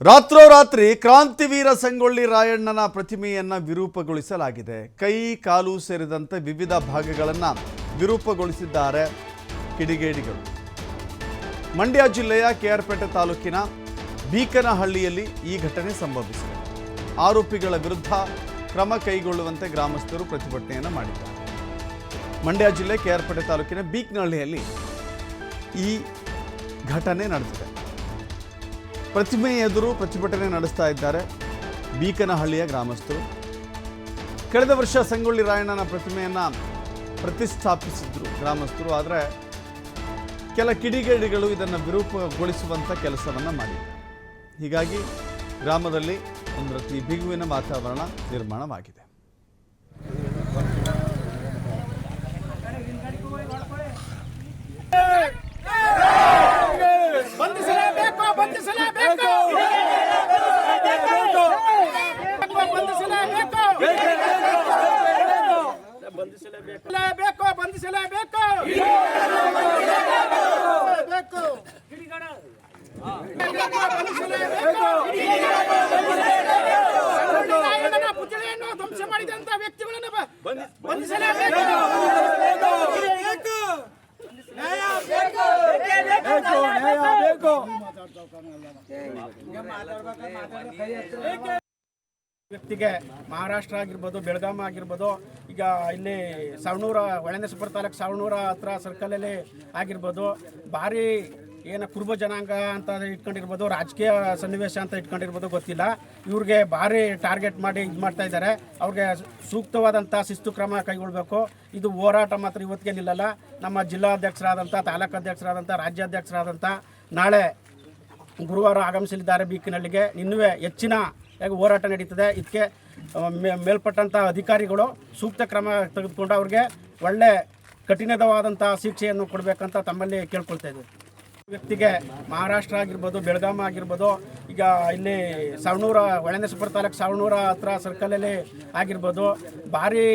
ರಾತ್ರೋರಾತ್ರಿ ಕ್ರಾಂತಿವೀರ ಸಂಗೊಳ್ಳಿ ರಾಯಣ್ಣನ ಪ್ರತಿಮೆಯನ್ನ ವಿರೂಪಗೊಳಿಸಲಾಗಿದೆ. ಕೈ, ಕಾಲು ಸೇರಿದಂತೆ ವಿವಿಧ ಭಾಗಗಳನ್ನು ವಿರೂಪಗೊಳಿಸಿದ್ದಾರೆ ಕಿಡಿಗೇಡಿಗಳು. ಮಂಡ್ಯ ಜಿಲ್ಲೆಯ ಕೆಆರ್ಪೇಟೆ ತಾಲೂಕಿನ ಬೀಕನಹಳ್ಳಿಯಲ್ಲಿ ಈ ಘಟನೆ ಸಂಭವಿಸಿದೆ. ಆರೋಪಿಗಳ ವಿರುದ್ಧ ಕ್ರಮ ಕೈಗೊಳ್ಳುವಂತೆ ಗ್ರಾಮಸ್ಥರು ಪ್ರತಿಭಟನೆಯನ್ನು ಮಾಡಿದ್ದಾರೆ. ಮಂಡ್ಯ ಜಿಲ್ಲೆ ಕೆಆರ್ಪೇಟೆ ತಾಲೂಕಿನ ಬೀಕನಹಳ್ಳಿಯಲ್ಲಿ ಈ ಘಟನೆ ನಡೆದಿದೆ. ಪ್ರತಿಮೆ ಎದುರು ಪ್ರತಿಭಟನೆ ನಡೆಸ್ತಾ ಇದ್ದಾರೆ ಬೀಕನಹಳ್ಳಿಯ ಗ್ರಾಮಸ್ಥರು. ಕಳೆದ ವರ್ಷ ಸಂಗೊಳ್ಳಿ ರಾಯಣ್ಣನ ಪ್ರತಿಮೆಯನ್ನು ಪ್ರತಿಷ್ಠಾಪಿಸಿದ್ರು ಗ್ರಾಮಸ್ಥರು, ಆದರೆ ಕೆಲ ಕಿಡಿಗೇಡಿಗಳು ಇದನ್ನು ವಿರೂಪಗೊಳಿಸುವಂಥ ಕೆಲಸವನ್ನು ಮಾಡಿದೆ ಹೀಗಾಗಿ ಗ್ರಾಮದಲ್ಲಿ ಒಂದು ರೀತಿ ಬಿಗುವಿನ ವಾತಾವರಣ ನಿರ್ಮಾಣವಾಗಿದೆ ಬಂಧಿಸಲೇಬೇಕು ಬಂಧಿಸಲೇಬೇಕು ಬಂಧಿಸಲೇಬೇಕು ಬಂಧಿಸಲೇಬೇಕು. ಬಂಧಿಸಲೇಬೇಕು ಬೇಕು. ಧ್ವಂಸ ಮಾಡಿದಂತ ವ್ಯಕ್ತಿಗಳನ್ನು ಬಂಧಿಸಲೇಬೇಕು. ವ್ಯಕ್ತಿಗೆ ಮಹಾರಾಷ್ಟ್ರ ಆಗಿರ್ಬೋದು, ಬೆಳಗಾಂ ಆಗಿರ್ಬೋದು, ಈಗ ಇಲ್ಲಿ ಸವಣೂರ ಸುಪರ್ ತಾಲೂಕು ಸವಣೂರ ಹತ್ರ ಸರ್ಕಲಲ್ಲಿ ಆಗಿರ್ಬೋದು, ಭಾರಿ ಏನು ಕುರುಬ ಜನಾಂಗ ಅಂತ ಇಟ್ಕೊಂಡಿರ್ಬೋದು, ರಾಜಕೀಯ ಸನ್ನಿವೇಶ ಅಂತ ಇಟ್ಕೊಂಡಿರ್ಬೋದು ಗೊತ್ತಿಲ್ಲ. ಇವ್ರಿಗೆ ಭಾರಿ ಟಾರ್ಗೆಟ್ ಮಾಡಿ ಇದು ಮಾಡ್ತಾ ಇದ್ದಾರೆ ಅವ್ರಿಗೆ ಸೂಕ್ತವಾದಂಥ ಶಿಸ್ತು ಕ್ರಮ ಕೈಗೊಳ್ಳಬೇಕು ಇದು ಹೋರಾಟ ಮಾತ್ರ ಇವತ್ತಿಗೆ ನಿಲ್ಲಲ್ಲ. ನಮ್ಮ ಜಿಲ್ಲಾಧ್ಯಕ್ಷರಾದಂಥ ತಾಲೂಕು ಅಧ್ಯಕ್ಷರಾದಂಥ ರಾಜ್ಯಾಧ್ಯಕ್ಷರಾದಂಥ ನಾಳೆ ಗುರುವಾರ ಆಗಮಿಸಲಿದ್ದಾರೆ ಬೀಕಿನಲ್ಲಿಗೆ ಇನ್ನೂ ಹೆಚ್ಚಿನ ಹೇಗೆ ಹೋರಾಟ ನಡೀತದೆ, ಇದಕ್ಕೆ ಮೇಲ್ಪಟ್ಟಂಥ ಅಧಿಕಾರಿಗಳು ಸೂಕ್ತ ಕ್ರಮ ತೆಗೆದುಕೊಂಡು ಅವ್ರಿಗೆ ಒಳ್ಳೆ ಕಠಿಣವಾದಂಥ ಶಿಕ್ಷೆಯನ್ನು ಕೊಡಬೇಕಂತ ತಮ್ಮಲ್ಲಿ ಕೇಳ್ಕೊಳ್ತಾ ಇದ್ದೀವಿ ವ್ಯಕ್ತಿಗೆ ಮಹಾರಾಷ್ಟ್ರ ಆಗಿರ್ಬೋದು, ಬೆಳಗಾಂ ಆಗಿರ್ಬೋದು, ಈಗ ಇಲ್ಲಿ ಸವಣೂರ ಒಳನೇಶ್ವರ ತಾಲೂಕು ಸವಣೂರ ಹತ್ರ ಸರ್ಕಲಲ್ಲಿ ಆಗಿರ್ಬೋದು, ಭಾರಿ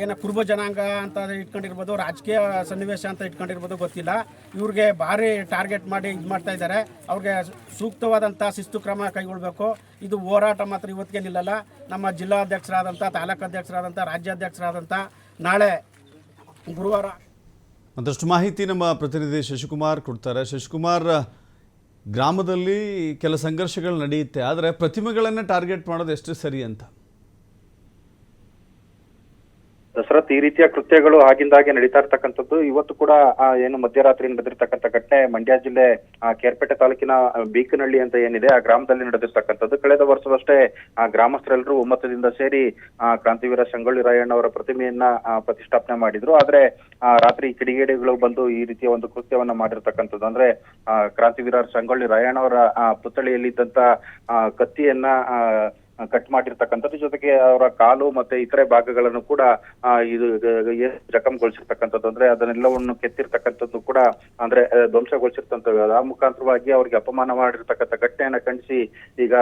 ಏನು ಕುರುಬ ಜನಾಂಗ ಅಂತ ಇಟ್ಕೊಂಡಿರ್ಬೋದು, ರಾಜಕೀಯ ಸನ್ನಿವೇಶ ಅಂತ ಇಟ್ಕೊಂಡಿರ್ಬೋದು ಗೊತ್ತಿಲ್ಲ. ಇವ್ರಿಗೆ ಭಾರಿ ಟಾರ್ಗೆಟ್ ಮಾಡಿ ಇದು ಮಾಡ್ತಾ ಇದ್ದಾರೆ ಅವ್ರಿಗೆ ಸೂಕ್ತವಾದಂಥ ಶಿಸ್ತು ಕ್ರಮ ಕೈಗೊಳ್ಳಬೇಕು ಇದು ಹೋರಾಟ ಮಾತ್ರ ಇವತ್ತಿಗೆ ನಿಲ್ಲಲ್ಲ. ನಮ್ಮ ಜಿಲ್ಲಾಧ್ಯಕ್ಷರಾದಂಥ ತಾಲೂಕು ಅಧ್ಯಕ್ಷರಾದಂಥ ರಾಜ್ಯಾಧ್ಯಕ್ಷರಾದಂಥ ನಾಳೆ ಗುರುವಾರ ಒಂದಷ್ಟು ಮಾಹಿತಿ ನಮ್ಮ ಪ್ರತಿನಿಧಿ ಶಶಿಕುಮಾರ್ ಕೊಡ್ತಾರೆ. ಶಶಿಕುಮಾರ್, ಗ್ರಾಮದಲ್ಲಿ ಕೆಲ ಸಂಘರ್ಷಗಳು ನಡೆಯುತ್ತೆ. ಆದರೆ ಪ್ರತಿಮೆಗಳನ್ನು ಟಾರ್ಗೆಟ್ ಮಾಡೋದು ಎಷ್ಟು ಸರಿ ಅಂತ? ದಸರತ್ ಈ ರೀತಿಯ ಕೃತ್ಯಗಳು ಆಗಿಂದಾಗೆ ನಡೀತಾ ಇರ್ತಕ್ಕಂಥದ್ದು. ಇವತ್ತು ಕೂಡ ಏನು ಮಧ್ಯರಾತ್ರಿ ನಡೆದಿರ್ತಕ್ಕಂಥ ಘಟನೆ ಮಂಡ್ಯ ಜಿಲ್ಲೆ ಆ, ಕೇರ್ಪೇಟೆ ತಾಲೂಕಿನ ಬೀಕನಹಳ್ಳಿ ಅಂತ ಏನಿದೆ ಆ ಗ್ರಾಮದಲ್ಲಿ ನಡೆದಿರ್ತಕ್ಕಂಥದ್ದು. ಕಳೆದ ವರ್ಷದಷ್ಟೇ ಆ ಗ್ರಾಮಸ್ಥರೆಲ್ಲರೂ ಒಮ್ಮತದಿಂದ ಸೇರಿ ಆ, ಕ್ರಾಂತಿವೀರ ಸಂಗೊಳ್ಳಿ ರಾಯಣ್ಣ ಅವರ ಪ್ರತಿಮೆಯನ್ನ ಪ್ರತಿಷ್ಠಾಪನೆ ಮಾಡಿದ್ರು. ಆದ್ರೆ ಆ, ರಾತ್ರಿ ಕಿಡಿಗೇಡಿಗಳು ಬಂದು ಈ ರೀತಿಯ ಒಂದು ಕೃತ್ಯವನ್ನ ಮಾಡಿರ್ತಕ್ಕಂಥದ್ದು. ಅಂದ್ರೆ ಆ, ಕ್ರಾಂತಿವೀರ ಸಂಗೊಳ್ಳಿ ರಾಯಣ್ಣ ಅವರ ಪುತ್ಥಳಿಯಲ್ಲಿ ಇದ್ದಂತ ಕತ್ತಿಯನ್ನ ಕಟ್ ಮಾಡಿರ್ತಕ್ಕಂಥದ್ದು. ಜೊತೆಗೆ ಅವರ ಕಾಲು ಮತ್ತೆ ಇತರೆ ಭಾಗಗಳನ್ನು ಕೂಡ ಇದು ಜಖಂಗೊಳಿಸಿರ್ತಕ್ಕಂಥದ್ದು. ಅಂದ್ರೆ ಅದನ್ನೆಲ್ಲವನ್ನು ಕೆತ್ತಿರ್ತಕ್ಕಂಥದ್ದು ಕೂಡ, ಅಂದ್ರೆ ಧ್ವಂಸಗೊಳಿಸಿರ್ತಂತ ಆ ಮುಖಾಂತರವಾಗಿ ಅವರಿಗೆ ಅಪಮಾನ ಮಾಡಿರ್ತಕ್ಕಂಥ ಘಟನೆಯನ್ನ ಖಂಡಿಸಿ, ಈಗ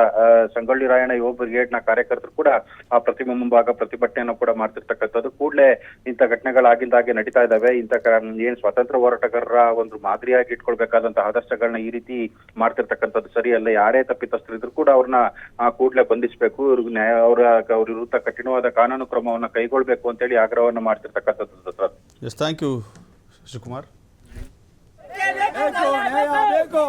ಸಂಗೊಳ್ಳಿ ರಾಯಣ್ಣ ಯುವ ಬ್ರಿಗೇಡ್ನ ಕಾರ್ಯಕರ್ತರು ಕೂಡ ಆ ಪ್ರತಿಮೆ ಮುಂಭಾಗ ಪ್ರತಿಭಟನೆಯನ್ನು ಕೂಡ ಮಾಡ್ತಿರ್ತಕ್ಕಂಥದ್ದು. ಕೂಡಲೇ ಇಂಥ ಘಟನೆಗಳಾಗಿಂದಾಗೆ ನಡೀತಾ ಇದಾವೆ. ಇಂಥ ಏನ್ ಸ್ವಾತಂತ್ರ್ಯ ಹೋರಾಟಗಾರರ ಒಂದು ಮಾದರಿಯಾಗಿ ಇಟ್ಕೊಳ್ಬೇಕಾದಂತಹ ಆದರ್ಶಗಳನ್ನ ಈ ರೀತಿ ಮಾಡ್ತಿರ್ತಕ್ಕಂಥದ್ದು ಸರಿಯಲ್ಲ. ಯಾರೇ ತಪ್ಪಿತಸ್ಥರಿದ್ರು ಕೂಡ ಅವ್ರನ್ನ ಕೂಡಲೇ ಬಂಧಿಸಬೇಕು. ಇವ್ರಿಗೆ ನ್ಯಾಯ ಅವರ ಅವ್ರ ವಿರುದ್ಧ ಕಠಿಣವಾದ ಕಾನೂನು ಕ್ರಮವನ್ನು ಕೈಗೊಳ್ಬೇಕು ಅಂತೇಳಿ ಆಗ್ರಹವನ್ನ ಮಾಡ್ತಿರ್ತಕ್ಕಂಥದ್ದು sir yes thank you Shivakumar. ಬೇಕು.